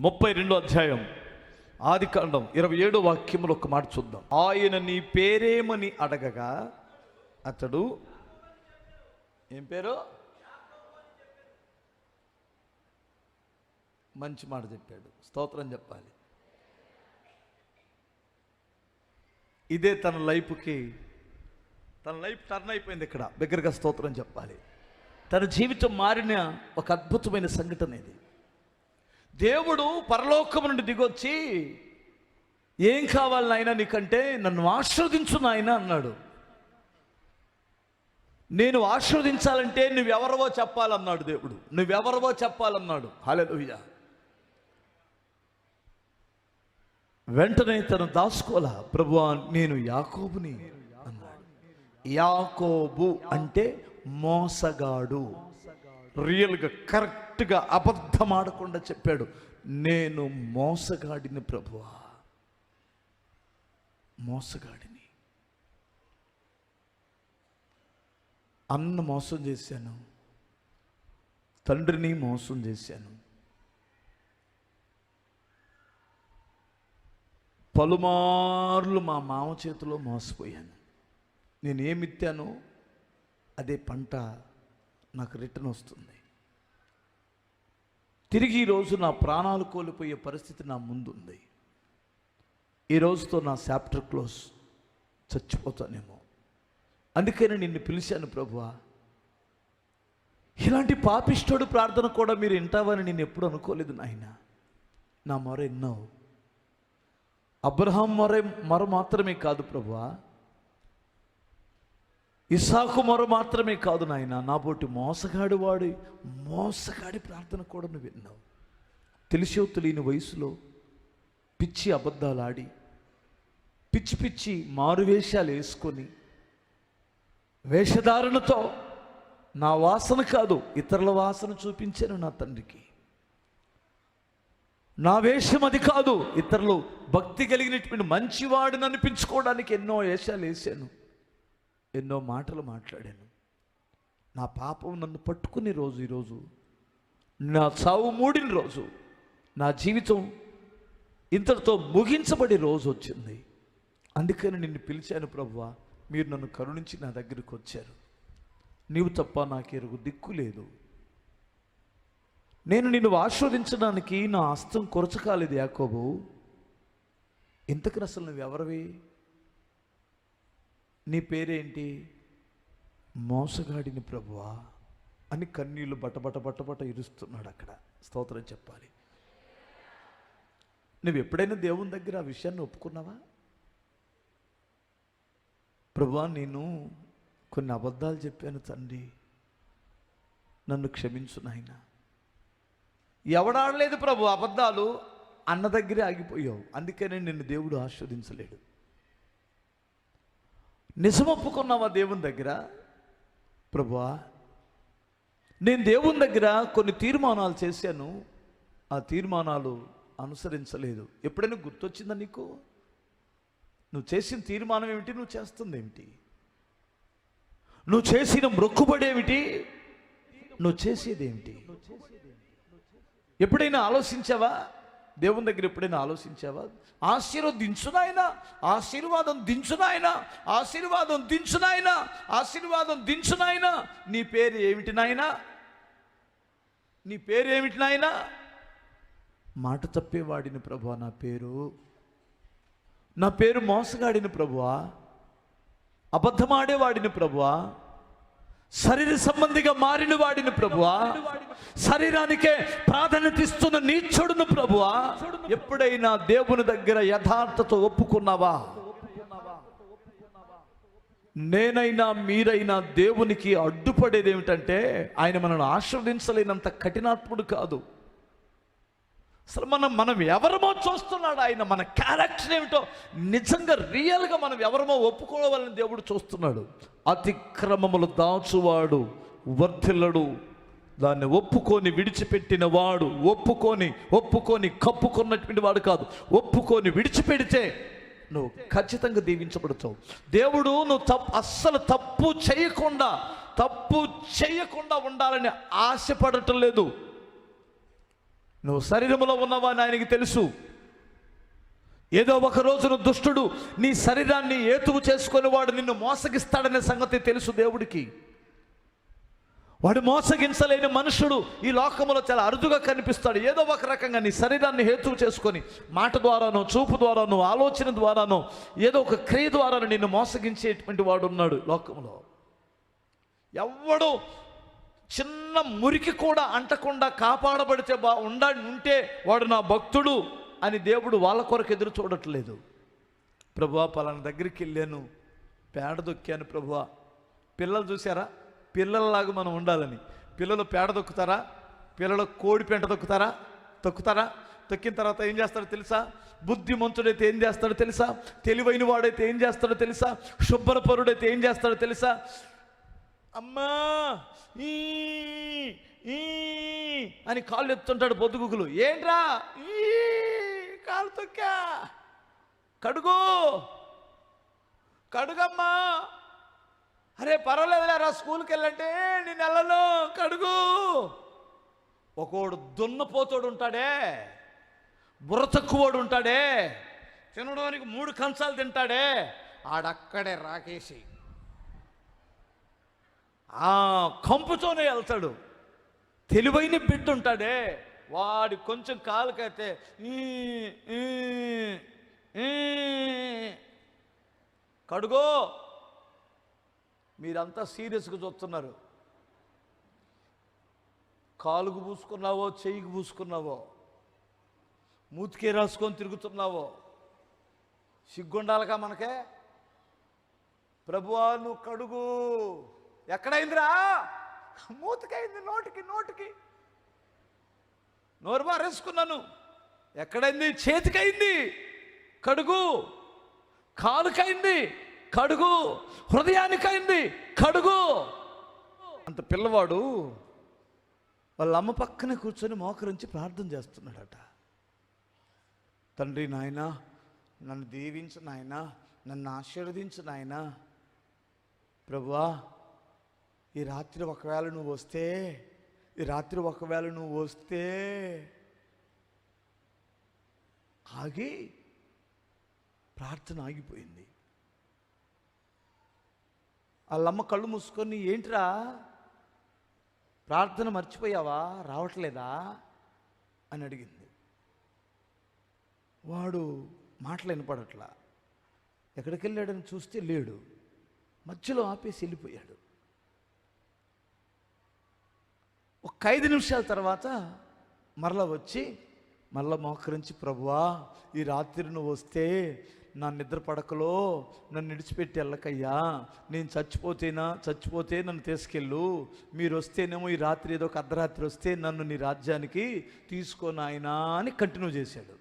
ముప్పై రెండో అధ్యాయం. ఆది కాండం ఇరవై ఏడో వాక్యములు ఒక మాట చూద్దాం. ఆయన నీ పేరేమని అడగగా అతడు ఏం పేరు? మంచి మాట చెప్పాడు. స్తోత్రం చెప్పాలి. ఇదే తన లైఫ్కి తన లైఫ్ టర్న్ అయిపోయింది ఇక్కడ. దగ్గరగా స్తోత్రం చెప్పాలి. తన జీవితం మారిన ఒక అద్భుతమైన సంఘటన ఇది. దేవుడు పరలోకం నుండి దిగొచ్చి ఏం కావాలి నాయన నీకంటే? నన్ను ఆశ్రవదించు నాయన అన్నాడు. నేను ఆశ్రవదించాలంటే నువ్వెవరవో చెప్పాలన్నాడు దేవుడు. నువ్వెవరవో చెప్పాలన్నాడు. హల్లెలూయా. వెంటనే తను దాసుకోలా ప్రభువా నేను యాకోబుని అన్నాడు. యాకోబు అంటే మోసగాడు. రియల్గా కరెక్ట్గా అబద్ధం ఆడకుండా చెప్పాడు. నేను మోసగాడిని ప్రభువా. మోసగాడిని. అన్న మోసం చేశాను. తండ్రిని మోసం చేశాను. పలుమార్లు మా మామ చేతిలో మోసపోయాను. నేనేమిత్తానో అదే పంట నాకు రిటర్న్ వస్తుంది. తిరిగి ఈరోజు నా ప్రాణాలు కోల్పోయే పరిస్థితి నా ముందుంది. ఈ రోజుతో నా చాప్టర్ క్లోజ్. చచ్చిపోతానేమో. అందుకని నిన్ను పిలిచాను ప్రభువా. ఇలాంటి పాపిష్టోడు ప్రార్థన కూడా మీరు వింటావని నేను ఎప్పుడు అనుకోలేదు నాయన. నా మొర ఎన్నో. అబ్రహాం మొర మొర మాత్రమే కాదు ప్రభువా. ఇసాకు మొర మాత్రమే కాదు నాయన నా బోటి మోసగాడి వాడి మోసగాడి ప్రార్థన కూడా నువ్వు విన్నావు. తెలిసో తెలియని వయసులో పిచ్చి అబద్ధాలు ఆడి పిచ్చి పిచ్చి మారువేషాలు వేసుకొని వేషధారణతో నా వాసన కాదు ఇతరుల వాసన చూపించాను నా తండ్రికి. నా వేషం అది కాదు ఇతరులు భక్తి కలిగినటువంటి మంచివాడిని అనిపించుకోవడానికి ఎన్నో వేషాలు వేసాను ఎన్నో మాటలు మాట్లాడాను. నా పాపం నన్ను పట్టుకునే రోజు ఈరోజు నా చావు మూడిన రోజు నా జీవితం ఇంతటితో ముగించబడే రోజు వచ్చింది. అందుకని నిన్ను పిలిచాను ప్రభువా మీరు నన్ను కరుణించి నా దగ్గరికి వచ్చారు. నీవు తప్ప నాకు ఎరుగు దిక్కు లేదు. నేను నిన్ను ఆస్వాదించడానికి నా హస్తం కొరచకాలేదు యాకోబు. ఇంతకు అసలు నువ్వు ఎవరివి నీ పేరేంటి? మోసగాడిని ప్రభువా అని కన్నీళ్ళు బట్టబట్ట బట్టబట ఇరుస్తున్నాడు అక్కడ. స్తోత్రం చెప్పాలి. నువ్వు ఎప్పుడైనా దేవుని దగ్గర ఆ విషయాన్ని ఒప్పుకున్నావా? ప్రభువా నేను కొన్ని అబద్ధాలు చెప్పాను తండ్రి. నన్ను క్షమించు నాయన. ఎవడాడలేదు ప్రభు అబద్ధాలు? అన్న దగ్గరే ఆగిపోయావు. అందుకనే నిన్ను దేవుడు ఆస్వాదించలేడు నిజం ఒప్పుకున్నావా దేవుని దగ్గర? ప్రభువా నేను దేవుని దగ్గర కొన్ని తీర్మానాలు చేశాను. ఆ తీర్మానాలు అనుసరించలేదు. ఎప్పుడైనా గుర్తొచ్చిందా నీకు? నువ్వు చేసిన తీర్మానం ఏమిటి? నువ్వు చేస్తుంది ఏమిటి? నువ్వు చేసిన మొక్కుబడి ఏమిటి? నువ్వు చేసేది ఏమిటి? ఎప్పుడైనా ఆలోచించావా? దేవుని దగ్గర ఎప్పుడైనా ఆలోచించావా? ఆశీర్వదించు నాయన ఆశీర్వాదం దించు నాయన ఆశీర్వాదం దించు నాయన ఆశీర్వాదం దించు నాయన. నీ పేరు ఏమిటి నాయన? నీ పేరు ఏమిటి నాయన? మాట తప్పేవాడిని ప్రభు నా పేరు. నా పేరు మోసగాడిని ప్రభువా. అబద్ధమాడేవాడిని ప్రభువా. శరీర సంబంధిగా మారిన వాడిని ప్రభువా. శరీరానికే ప్రాధాన్యత ఇస్తున్న నీచుడును ప్రభువా. ఎప్పుడైనా దేవుని దగ్గర యథార్థత ఒప్పుకున్నావా? నేనైనా మీరైనా దేవునికి అడ్డుపడేది ఏమిటంటే ఆయన మనల్ని ఆశ్రవదించలేనంత కఠినాత్ముడు కాదు. అసలు మనం మనం ఎవరమో చూస్తున్నాడు ఆయన మన క్యారెక్టర్ ఏమిటో నిజంగా రియల్గా మనం ఎవరమో ఒప్పుకోవాలని దేవుడు చూస్తున్నాడు. అతిక్రమములు దాచువాడు వర్ధిల్లడు. దాన్ని ఒప్పుకొని విడిచిపెట్టిన వాడు ఒప్పుకొని ఒప్పుకొని కప్పుకున్నటువంటి వాడు కాదు. ఒప్పుకొని విడిచిపెడితే నువ్వు ఖచ్చితంగా దీవించబడతావు. దేవుడు నువ్వు తప్పు అస్సలు తప్పు చేయకుండా తప్పు చేయకుండా ఉండాలని ఆశపడటం లేదు. నువ్వు శరీరంలో ఉన్నవని ఆయనకి తెలుసు. ఏదో ఒక రోజున దుష్టుడు నీ శరీరాన్ని ఏతువు చేసుకొని వాడు నిన్ను మోసగిస్తాడనే సంగతి తెలుసు దేవుడికి. వాడు మోసగించలేని మనుషుడు ఈ లోకంలో చాలా అరుదుగా కనిపిస్తాడు. ఏదో ఒక రకంగా నీ శరీరాన్ని హేతువు చేసుకొని మాట ద్వారానో చూపు ద్వారానో ఆలోచన ద్వారానో ఏదో ఒక క్రియ ద్వారానో నిన్ను మోసగించేటువంటి వాడు ఉన్నాడు లోకంలో ఎవడు చిన్న మురికి కూడా అంటకుండా కాపాడబడితే బా ఉండ ఉంటే వాడు నా భక్తుడు అని దేవుడు వాళ్ళ కొరకు ఎదురు చూడట్లేదు. ప్రభువా పలానా దగ్గరికి వెళ్ళాను. పేడ దొక్కాను ప్రభువా. పిల్లలు చూసారా పిల్లలలాగా మనం ఉండాలని. పిల్లలు పేడ దొక్కుతారా? పిల్లలు కోడి పెంట దొక్కుతారా? తొక్కుతారా? తొక్కిన తర్వాత ఏం చేస్తాడో తెలుసా? బుద్ధిమంతుడైతే ఏం చేస్తాడో తెలుసా? తెలివైన వాడైతే ఏం చేస్తాడో తెలుసా? శుభ్రపరుడైతే ఏం చేస్తాడో తెలుసా? అమ్మా ఈ ఈ అని కాళ్ళు ఎత్తుంటాడు పొద్దుగుకులు ఏంట్రా? ఈ కాలు తొక్కా. కడుగు. కడుగమ్మా. అరే పర్వాలేదులేరా స్కూల్కి వెళ్ళంటే నేను వెళ్ళను కడుగు. ఒకడు దున్నపోతోడు ఉంటాడే బుర్ర తక్కువోడు ఉంటాడే తినడానికి మూడు కంచాలు తింటాడే ఆడక్కడే రాకేసి ఆ కంపుతోనే వెళ్తాడు. తెలివైన బిడ్డ ఉంటాడే వాడి కొంచెం కాలుకైతే ఈ, కడుగో. మీరంతా సీరియస్గా చూస్తున్నారు. కాలుకు పూసుకున్నావో చెయ్యికి పూసుకున్నావో మూతికే రాసుకొని తిరుగుతున్నావో సిగ్గుండాలిగా మనకే? ప్రభువా నువ్వు కడుగు. ఎక్కడైందిరా? మూతకైంది నోటికి నోటికి. నోరు మారేసుకున్నాను. ఎక్కడైంది? చేతికైంది. కడుగు. కాలుకైంది. కడుగు. హృదయానికైంది. కడుగు. అంత పిల్లవాడు వాళ్ళ అమ్మ పక్కనే కూర్చొని మోకరించి ప్రార్థన చేస్తున్నాడట. తండ్రి నాయనా నన్ను దీవించు నాయనా నన్ను ఆశీర్వదించు నాయనా. ప్రభువా ఈ రాత్రి ఒకవేళ నువ్వు వస్తే ఈ రాత్రి ఒకవేళ నువ్వు వస్తే ఆగి ప్రార్థన ఆగిపోయింది. వాళ్ళమ్మ కళ్ళు మూసుకొని ఏంట్రా? ప్రార్థన మర్చిపోయావా? రావట్లేదా? అని అడిగింది. వాడు మాటలు వినపడట్లా. ఎక్కడికి వెళ్ళాడని చూస్తే లేడు. మధ్యలో ఆపేసి వెళ్ళిపోయాడు. ఒక ఐదు నిమిషాల తర్వాత మరలా వచ్చి మరలా మోకరించి ప్రభువా ఈ రాత్రి నువ్వు వస్తే నా నిద్ర పడకలో నన్ను విడిచిపెట్టి వెళ్ళకయ్యా. నేను చచ్చిపోతేనా చచ్చిపోతే నన్ను తీసుకెళ్ళు. మీరు వస్తేనేమో ఈ రాత్రి ఏదో ఒక అర్ధరాత్రి వస్తే నన్ను నీ రాజ్యానికి తీసుకొని ఆయన అని కంటిన్యూ చేశాడు.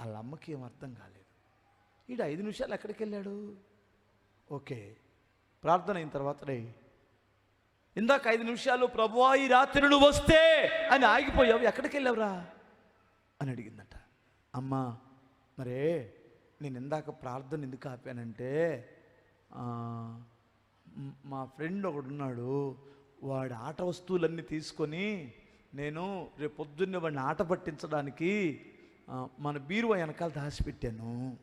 వాళ్ళ అమ్మకి ఏం అర్థం కాలేదు. ఈడు ఐదు నిమిషాలు ఎక్కడికి వెళ్ళాడు? ఓకే ప్రార్థన అయిన తర్వాత రే ఇందాక ఐదు నిమిషాలు ప్రభువా ఈ రాత్రి నువ్వు వస్తే అని ఆగిపోయావు. ఎక్కడికి వెళ్ళావురా? అని అడిగిందట. అమ్మా మరే నేను ఇందాక ప్రార్థన ఎందుకు ఆపానంటే మా ఫ్రెండ్ ఒకడు ఉన్నాడు వాడి ఆట వస్తువులన్నీ తీసుకొని నేను రేపు పొద్దున్నే వాడిని ఆట పట్టించడానికి మన బీరువా వెనకాల దాచిపెట్టాను.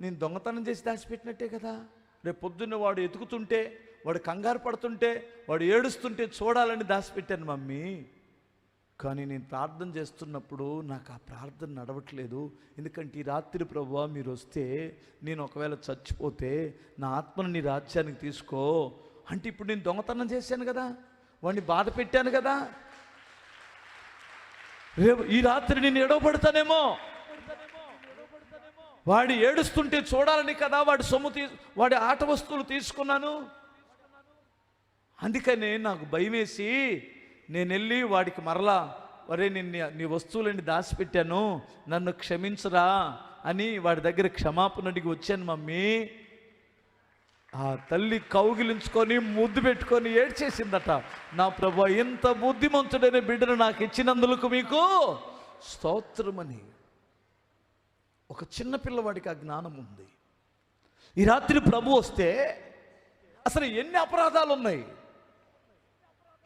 నేను దొంగతనం చేసి దాచిపెట్టినట్టే కదా? రేపు పొద్దున్న వాడు ఎతుకుతుంటే వాడు కంగారు పడుతుంటే వాడు ఏడుస్తుంటే చూడాలని దాచిపెట్టాను మమ్మీ. కానీ నేను ప్రార్థన చేస్తున్నప్పుడు నాకు ఆ ప్రార్థన నడవట్లేదు. ఎందుకంటే ఈ రాత్రి ప్రభు మీరు వస్తే నేను ఒకవేళ చచ్చిపోతే నా ఆత్మను నీ రాజ్యానికి తీసుకో. అంటే ఇప్పుడు నేను దొంగతనం చేశాను కదా వాడిని బాధ పెట్టాను కదా. రేపు ఈ రాత్రి నేను ఎడవబడతానేమో వాడి ఏడుస్తుంటే చూడాలని కదా వాడి సొమ్ము తీ వాడి ఆట వస్తువులు తీసుకున్నాను. అందుకనే నాకు భయమేసి నేను వెళ్ళి వాడికి మరలా వరే నేను నీ- నీ వస్తువులన్నీ దాచిపెట్టాను నన్ను క్షమించరా అని వాడి దగ్గర క్షమాపణ అడిగి వచ్చాను మమ్మీ. ఆ తల్లి కౌగిలించుకొని ముద్దు పెట్టుకొని ఏడ్చేసిందట. నా ప్రభు ఇంత బుద్ధిమంతుడైన బిడ్డను నాకు ఇచ్చినందులకు మీకు స్తోత్రమని. ఒక చిన్న పిల్లవాడికి ఆ జ్ఞానం ఉంది. ఈ రాత్రి ప్రభు వస్తే అసలు ఎన్ని అపరాధాలు ఉన్నాయి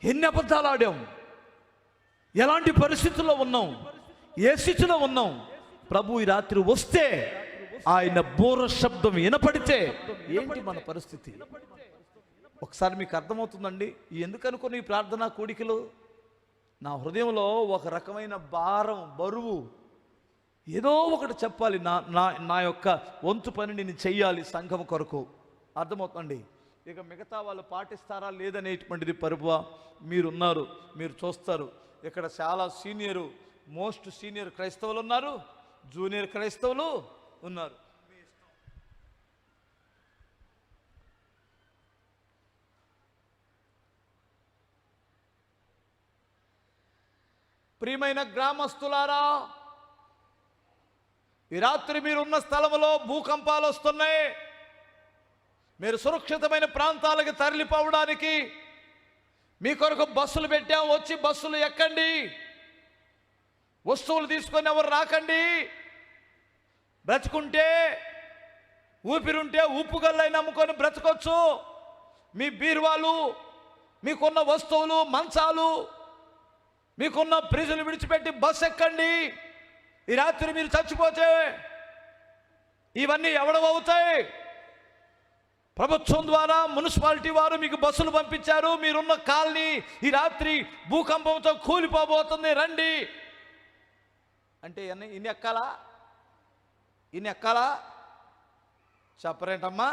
ఎన్ని అబద్ధాలు ఆడాం? ఎలాంటి పరిస్థితుల్లో ఉన్నాం? ఏ స్థితిలో ఉన్నాం? ప్రభు ఈ రాత్రి వస్తే ఆయన బోర శబ్దం వినపడితే ఏంటి మన పరిస్థితి? ఒకసారి మీకు అర్థమవుతుందండి. ఎందుకు అనుకుని ఈ ప్రార్థనా కోడికలు? నా హృదయంలో ఒక రకమైన భారం బరువు ఏదో ఒకటి చెప్పాలి. నా నా నా యొక్క వంతు పని నేను చెయ్యాలి సంఘం కొరకు. అర్థమవుతుంది ఇక మిగతా వాళ్ళు పాటిస్తారా లేదనేటువంటిది పరువ మీరున్నారు మీరు చూస్తారు. ఇక్కడ చాలా సీనియరు మోస్ట్ సీనియర్ క్రైస్తవులు ఉన్నారు జూనియర్ క్రైస్తవులు ఉన్నారు. ప్రియమైన గ్రామస్తులారా ఈ రాత్రి మీరున్న స్థలంలో భూకంపాలు వస్తున్నాయి. మీరు సురక్షితమైన ప్రాంతాలకు తరలిపోవడానికి మీ కొరకు బస్సులు పెట్టాం వచ్చి బస్సులు ఎక్కండి. వస్తువులు తీసుకొని ఎవరు రాకండి. బ్రతుకుంటే ఊపిరుంటే ఉప్పు గల్లైన నమ్ముకొని బ్రతకొచ్చు. మీ బీరువాలు మీకున్న వస్తువులు మంచాలు మీకున్న ప్రిజులు విడిచిపెట్టి బస్సు ఎక్కండి. ఈ రాత్రి మీరు చచ్చిపోతే ఇవన్నీ ఎవడవవుతాయి ప్రభుత్వం ద్వారా మున్సిపాలిటీ వారు మీకు బస్సులు పంపించారు మీరున్న కాలనీ ఈ రాత్రి భూకంపంతో కూలిపోబోతుంది రండి. అంటే ఇన్ని ఎక్కాలా? ఇన్ని ఎక్కాలా? చెప్పరేంటమ్మా?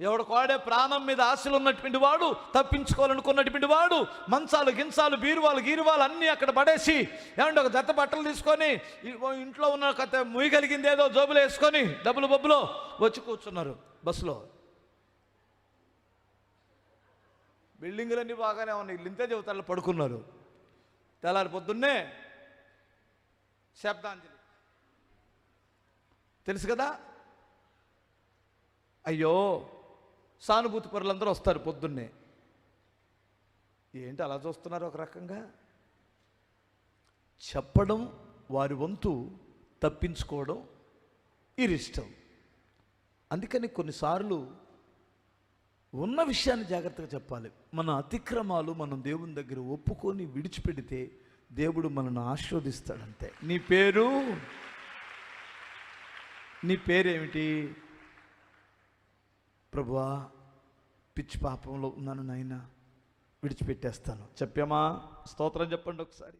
ఎవడు కోడే ప్రాణం మీద ఆశలు ఉన్నటువంటి వాడు తప్పించుకోవాలనుకున్నటువంటి వాడు మంచాలు గించాలు బీరువాలు గీరువాలు అన్నీ అక్కడ పడేసి ఏమంటే ఒక జత బట్టలు తీసుకొని ఇంట్లో ఉన్న కథ ముయ్యగలిగింది ఏదో జోబులు వేసుకొని డబ్బులు బొబ్బులో వచ్చి కూర్చున్నారు బస్సులో. బిల్డింగులన్నీ బాగానే ఉన్నాయి ఇల్లు ఇంతే చెబుతారు పడుకున్నారు. తెల్లారి పొద్దున్నే శబ్దాంజలి. తెలుసు కదా? అయ్యో! సానుభూతి పరులందరూ వస్తారు పొద్దున్నే. ఏంటి అలా చూస్తున్నారు ఒక రకంగా? చెప్పడం వారి వంతు తప్పించుకోవడం ఇరిష్టం. అందుకని కొన్నిసార్లు ఉన్న విషయాన్ని జాగ్రత్తగా చెప్పాలి. మన అతిక్రమాలు మనం దేవుని దగ్గర ఒప్పుకొని విడిచిపెడితే దేవుడు మనల్ని ఆశీర్వదిస్తాడంతే. నీ పేరు? నీ పేరేమిటి? ప్రభువా పిచ్చి పాపంలో ఉన్నాను నాయన. విడిచిపెట్టేస్తాను. చెప్పామా స్తోత్రం చెప్పండి ఒకసారి.